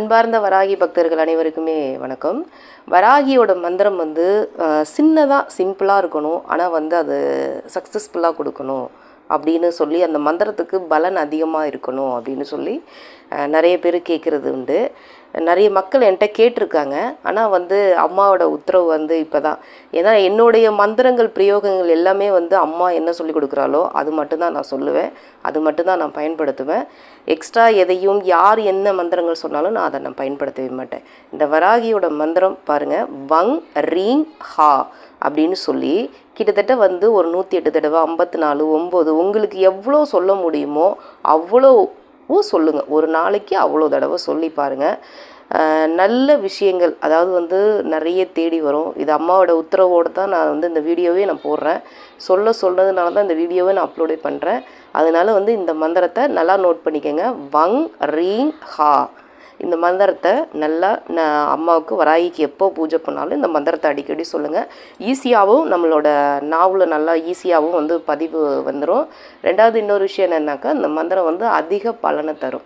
அன்பார்ந்த வராகி பக்தர்கள் அனைவருக்குமே வணக்கம். வராகியோட மந்திரம் வந்து சின்னதாக சிம்பிளாக இருக்கணும். ஆனால் வந்து அது சக்ஸஸ்ஃபுல்லாக கொடுக்கணும். அப்படின்னு சொல்லி அந்த மந்திரத்துக்கு பலன் அதிகமாக இருக்கணும் அப்படின்னு சொல்லி நிறைய பேர் கேட்குறது உண்டு. நிறைய மக்கள் என்கிட்ட கேட்டிருக்காங்க. ஆனால் வந்து அம்மாவோட உத்தரவு வந்து இப்போ தான் ஏன்னா என்னுடைய மந்திரங்கள் பிரயோகங்கள் எல்லாமே வந்து அம்மா என்ன சொல்லி கொடுக்குறாளோ அது மட்டும்தான் நான் சொல்லுவேன். அது மட்டும்தான் நான் பயன்படுத்துவேன். எக்ஸ்ட்ரா எதையும் யார் என்ன மந்திரங்கள் சொன்னாலும் நான் அதை நான் பயன்படுத்தவே மாட்டேன். இந்த வராகியோட மந்திரம் பாருங்கள் வங் ரீங் ஹா. அப்படின்னு சொல்லி கிட்டத்தட்ட வந்து ஒரு நூற்றி எட்டு தடவை ஐம்பத்தி நாலு ஒம்பது உங்களுக்கு எவ்வளோ சொல்ல முடியுமோ அவ்வளோவும் சொல்லுங்கள் ஒரு நாளைக்கு அவ்வளோ தடவை சொல்லி பாருங்கள் நல்ல விஷயங்கள் அதாவது வந்து நிறைய தேடி வரும். இது அம்மாவோட உத்தரவோடு தான் நான் வந்து இந்த வீடியோவே நான் போடுறேன். சொல்ல சொல்கிறதுனால தான் இந்த வீடியோவை நான் அப்லோடே பண்ணுறேன் அதனால வந்து இந்த மந்திரத்தை நல்லா நோட் பண்ணிக்கோங்க. வங் ரீங் ஹா. இந்த மந்திரத்தை நல்லா நான் அம்மாவுக்கு வராயிக்கு எப்போ பூஜை பண்ணாலும் இந்த மந்திரத்தை அடிக்கடி சொல்லுங்கள் ஈஸியாகவும் நம்மளோட நாவில் நல்லா ஈஸியாகவும் வந்து பதிவு வந்துடும் ரெண்டாவது இன்னொரு விஷயம் என்னன்னாக்கா இந்த மந்திரம் வந்து அதிக பலனை தரும்.